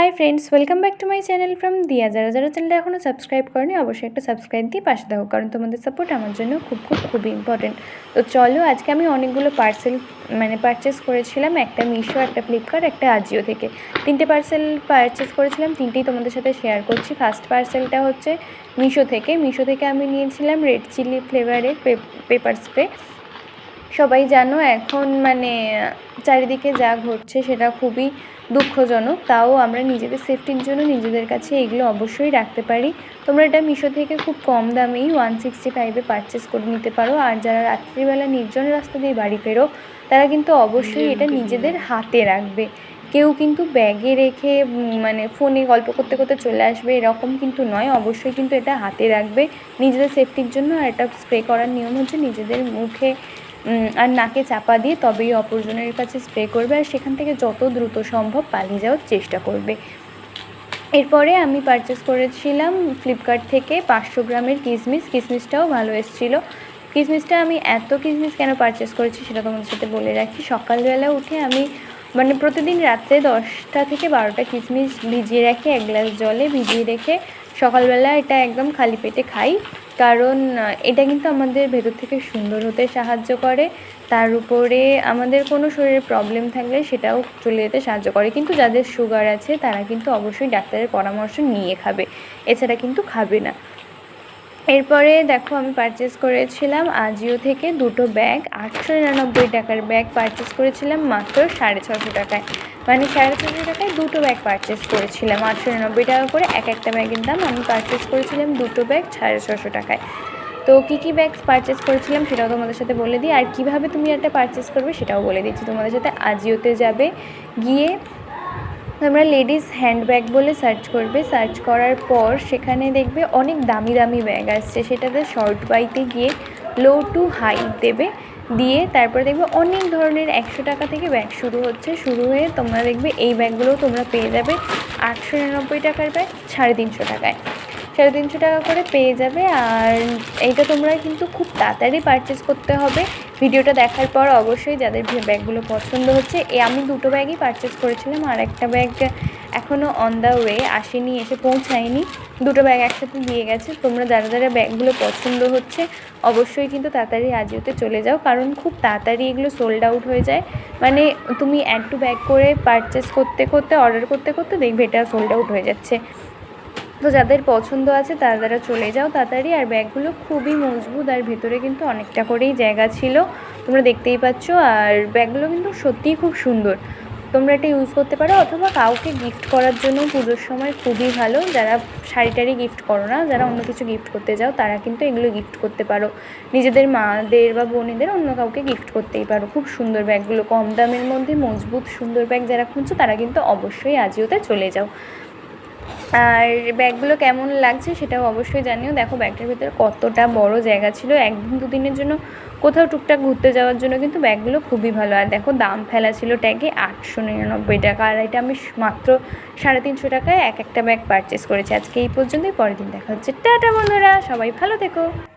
Hi friends welcome back to my channel from Diya যারা যারা চ্যানেলটা এখনও সাবস্ক্রাইব করেনি, অবশ্যই একটা সাবস্ক্রাইব দিয়ে পাশে থাকো, কারণ তোমাদের সাপোর্ট আমার জন্য খুব খুব খুবই ইম্পর্টেন্ট তো চলো, আজকে আমি অনেকগুলো পার্সেল মানে পারচেস করেছিলাম, একটা মিশো একটা ফ্লিপকার্ট একটা আজিও থেকে। তিনটে পার্সেল পারচেস করেছিলাম, তিনটেই তোমাদের সাথে শেয়ার করছি। ফার্স্ট পার্সেলটা হচ্ছে মিশো থেকে। মিশো থেকে আমি নিয়েছিলাম রেড চিলি ফ্লেভারের পেপার স্প্রে সবাই জানো এখন মানে চারিদিকে যা ঘটছে সেটা খুবই দুঃখজনক। তাও আমরা নিজেদের সেফটির জন্য নিজেদের কাছে এগুলো অবশ্যই রাখতে পারি। তোমরা এটা মিশো থেকে খুব কম দামেই ওয়ান সিক্সটি ফাইভে পারচেস করে নিতে পারো। আর যারা রাত্রিবেলা নির্জন রাস্তা দিয়ে বাড়ি ফেরো তারা কিন্তু অবশ্যই এটা নিজেদের হাতে রাখবে। কেউ কিন্তু ব্যাগে রেখে মানে ফোনে গল্প করতে করতে চলে আসবে এরকম কিন্তু নয়। অবশ্যই কিন্তু এটা হাতে রাখবে। নিজেদের সেফটির জন্য আর এটা স্প্রে করার নিয়ম হচ্ছে নিজেদের মুখে আর নাকে চাপা দিয়ে তবেই অপরজনের কাছে স্প্রে করবে আর সেখান থেকে যত দ্রুত সম্ভব পালিয়ে যাওয়ার চেষ্টা করবে। এরপরে আমি পারচেস করেছিলাম ফ্লিপকার্ট থেকে পাঁচশো গ্রামের কিসমিস। কিসমিসটাও ভালো এসেছিল। কিসমিসটা আমি এত কিসমিস কেন পারচেস করেছি সেটা তোমাদের সাথে বলে রাখি। সকালবেলা উঠে আমি মানে প্রতিদিন রাত্রে দশটা থেকে বারোটা কিসমিস ভিজিয়ে রাখি, এক গ্লাস জলে ভিজিয়ে রেখে সকালবেলা এটা একদম খালি পেটে খাই। কারণ এটা কিন্তু আমাদের ভেতর থেকে সুন্দর হতে সাহায্য করে। তার উপরে আমাদের কোনো শরীরে প্রবলেম থাকলে সেটাও চলে যেতে সাহায্য করে। কিন্তু যাদের সুগার আছে, তারা কিন্তু অবশ্যই ডাক্তারের পরামর্শ নিয়ে খাবে। এছাড়া কিন্তু খাবে না। এরপরে দেখো আমি পারচেস করেছিলাম আজিও থেকে দুটো ব্যাগ আটশো নিরানব্বই টাকার ব্যাগ পারচেস করেছিলাম, মাত্র সাড়ে ছশো টাকায়। মানে সাড়ে ছশো টাকায় দুটো ব্যাগ পারচেস করেছিলাম, আটশো নিরানব্বই টাকা করে এক একটা ব্যাগের দাম আমি পারচেস করেছিলাম দুটো ব্যাগ সাড়ে ছশো টাকায়। তো কী কী ব্যাগ পারচেস করেছিলাম সেটাও তোমাদের সাথে বলে দিই, আর কীভাবে তুমি একটা পারচেস করবে সেটাও বলে দিচ্ছি তোমাদের সাথে। আজিওতে যাবে, গিয়ে তোমরা লেডিস হ্যান্ডব্যাগ বলে সার্চ করবে। সার্চ করার পর সেখানে দেখবে অনেক দামি দামি ব্যাগ আসছে। সেটাতে শর্ট বাইতে গিয়ে লো টু হাই দেবে। দিয়ে তারপরে দেখবে অনেক ধরনের একশো টাকা থেকে ব্যাগ শুরু হচ্ছে। শুরু হয়ে তোমরা দেখবে এই ব্যাগগুলো তোমরা পেয়ে যাবে আটশো নিরানব্বই টাকার ব্যাগ সাড়ে তিনশো টাকায়। সাড়ে তিনশো টাকা করে পেয়ে যাবে আর এইটা তোমরা কিন্তু খুব তাড়াতাড়ি পারচেস করতে হবে। ভিডিওটা দেখার পর অবশ্যই যাদের ব্যাগগুলো পছন্দ হচ্ছে, এ আমি দুটো ব্যাগই পারচেস করেছিলাম আর একটা ব্যাগ এখনও অন দ্য ওয়ে আসেনি, এসে পৌঁছায়নি। দুটো ব্যাগ একসাথে দিয়ে গেছে। তোমরা যারা যারা ব্যাগগুলো পছন্দ হচ্ছে, অবশ্যই কিন্তু তাড়াতাড়ি আজিওতে চলে যাও, কারণ খুব তাড়াতাড়ি এগুলো সোল্ড আউট হয়ে যায়। মানে তুমি অ্যাড টু ব্যাগ করে পারচেস করতে করতে অর্ডার করতে করতে দেখবে এটা সোল্ড আউট হয়ে যাচ্ছে। তো যাদের পছন্দ আছে, তারা চলে যাও তাড়াতাড়ি। আর ব্যাগগুলো খুবই মজবুত আর ভেতরে কিন্তু অনেকটা করেই জায়গা ছিল। তোমরা দেখতেই পাচ্ছ। আর ব্যাগগুলো কিন্তু সত্যিই খুব সুন্দর। তোমরা এটা ইউজ করতে পারো অথবা কাউকে গিফট করার জন্য পুজোর সময় খুবই ভালো। যারা শাড়ি টাড়ি গিফট করো না, যারা অন্য কিছু গিফট করতে যাও, তারা কিন্তু এগুলো গিফট করতে পারো। নিজেদের মাদের বা বোনেদের অন্য কাউকে গিফট করতেই পারো। খুব সুন্দর ব্যাগগুলো। কম দামের মধ্যে মজবুত সুন্দর ব্যাগ যারা খুঁজছো, তারা কিন্তু অবশ্যই আজিওতে চলে যাও। আর ব্যাগগুলো কেমন লাগছে সেটাও অবশ্যই জানিও। দেখো ব্যাগটার ভিতরে কতটা বড় জায়গা ছিল। একদিন দুদিনের জন্য কোথাও টুকটাক ঘুরতে যাওয়ার জন্য কিন্তু ব্যাগগুলো খুবই ভালো। আর দেখো দাম ফেলা ছিল ট্যাগে আটশো নিরানব্বই টাকা। আর এটা আমি মাত্র সাড়ে তিনশো টাকায় এক একটা ব্যাগ পারচেস করেছি। আজকে এই পর্যন্তই। পরের দিন দেখা হচ্ছে। টাটা বন্ধুরা! সবাই ভালো থেকো।